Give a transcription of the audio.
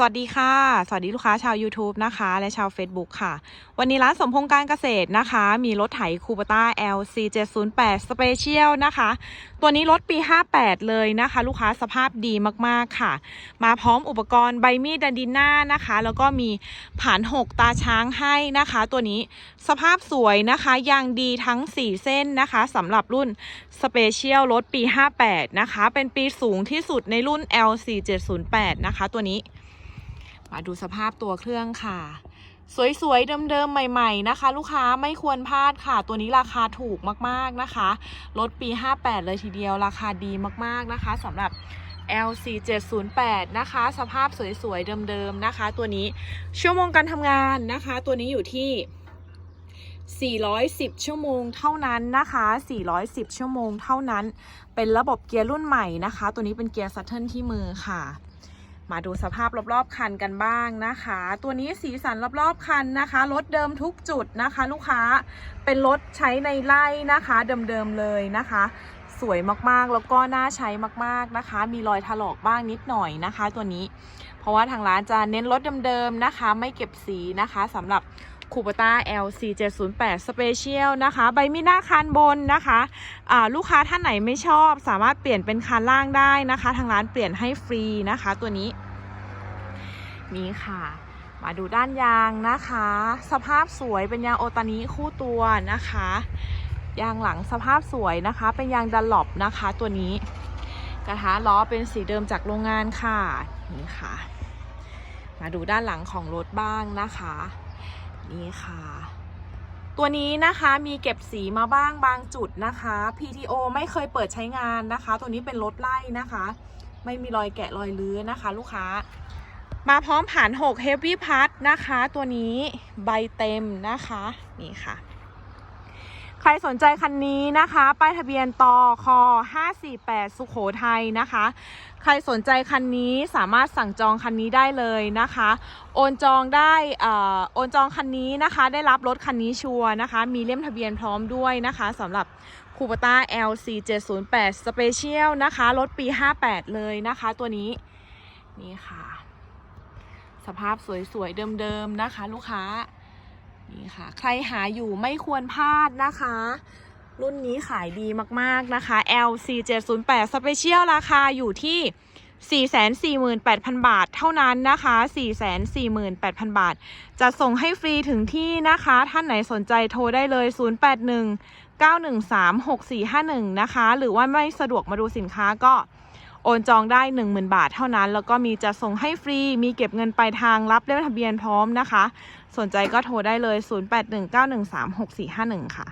สวัสดีค่ะ สวัสดีลูกค้าชาว YouTube นะคะ และชาว Facebook ค่ะ วันนี้ร้านสมพงษ์การเกษตรนะคะ มีรถไถคูปต้า LC 708 Special นะคะ ตัวนี้รถปี 58 เลยนะคะ ลูกค้าสภาพดีมากๆค่ะ มาพร้อมอุปกรณ์ใบมีดดันดินหน้านะคะ แล้วก็มีผ่าน 6 ตาช้างให้นะคะ ตัวนี้สภาพสวยนะคะยางดีทั้ง 4 เส้นนะคะสำหรับรุ่น Special รถปี 58 นะคะ เป็นปีสูงที่สุดในรุ่น LC 708 นะคะ ตัวนี้ มาดูสภาพตัวเครื่องค่ะ สวยๆ เดิมๆ ใหม่ๆ นะคะ ลูกค้าไม่ควรพลาดค่ะ ตัวนี้ราคาถูกมากๆนะคะรถปี 58 เลยทีเดียวราคาดีมากๆนะคะสำหรับ LC 708นะคะ สภาพสวยๆ เดิมๆ นะคะ ตัวนี้ชั่วโมงการทำงานนะคะ ตัวนี้อยู่ที่410 ชั่วโมงเท่านั้นนะคะ 410 ชั่วโมงเท่านั้น เป็นระบบเกียร์รุ่นใหม่นะคะ ตัวนี้เป็นเกียร์ซัตเทิลที่มือค่ะ มาดูสภาพรอบๆคันกันบ้างนะคะ ตัวนี้สีสันรอบๆคันนะคะรถเดิมทุกจุดนะคะ ลูกค้าเป็นรถใช้ในไร่นะคะ เดิมๆเลยนะคะ สวยมากๆแล้วก็น่าใช้มากๆนะคะ มีรอยถลอกบ้างนิดหน่อยนะคะ ตัวนี้ เพราะว่าทางร้านจะเน้นรถเดิมๆนะคะ ไม่เก็บสีนะคะสำหรับคูปต้า LC 708 Special นะคะ ใบมีหน้าคันบนนะคะอ่าลูกค้าท่านไหนไม่ชอบ สามารถเปลี่ยนเป็นคันล่างได้นะคะ ทางร้านเปลี่ยนให้ฟรีนะคะ ตัวนี้ นี่ค่ะ มาดูด้านยางนะคะ สภาพสวยเป็นยางโอตานิคู่ตัวนะคะ ยางหลังสภาพสวยนะคะ เป็นยางดันหลบนะคะ ตัวนี้ กระทะล้อเป็นสีเดิมจากโรงงานค่ะนี่ค่ะ มาดูด้านหลังของรถบ้างนะคะ นี่ค่ะตัวนี้นะคะมีเก็บสีมาบ้างบางจุดนะคะ PTO ไม่เคยเปิดใช้งานนะคะ ตัวนี้เป็นรถไล่นะคะ ไม่มีรอยแกะรอยลื้อนะคะ ลูกค้า มาพร้อมผ่าน6 Heavy p a s นะคะ ตัวนี้ใบเต็มนะคะ นี่ค่ะ ใครสนใจคันนี้นะคะ ป้ายทะเบียนตอคอ548 สุขโขทัยนะคะ ใครสนใจคันนี้สามารถสั่งจองคันนี้ได้เลยนะคะ โอนจองได้อ่โอนจองคันนี้นะคะ ได้รับรถคันนี้ชัวร์นะคะ มีเล่มทะเบียนพร้อมด้วยนะคะสำหรับคูปต้า LC 708 Special นะคะ รถปี 58 เลยนะคะ ตัวนี้ นี่ค่ะ สภาพสวยๆ เดิมๆ นะคะ ลูกค้า นี่ค่ะ ใครหาอยู่ไม่ควรพลาดนะคะ รุ่นนี้ขายดีมากๆนะคะ LC 708 Special ราคาอยู่ที่ 448,000 บาทเท่านั้นนะคะ 448,000 บาท จะส่งให้ฟรีถึงที่นะคะ ท่านไหนสนใจโทรได้เลย 081 913 6451 นะคะ หรือว่าไม่สะดวกมาดูสินค้าก็ โอนจองได้ 10,000 บาทเท่านั้น แล้วก็มีจะส่งให้ฟรี มีเก็บเงินปลายทางรับเล่มทะเบียนพร้อมนะคะ สนใจก็โทรได้เลย 0819136451 ค่ะ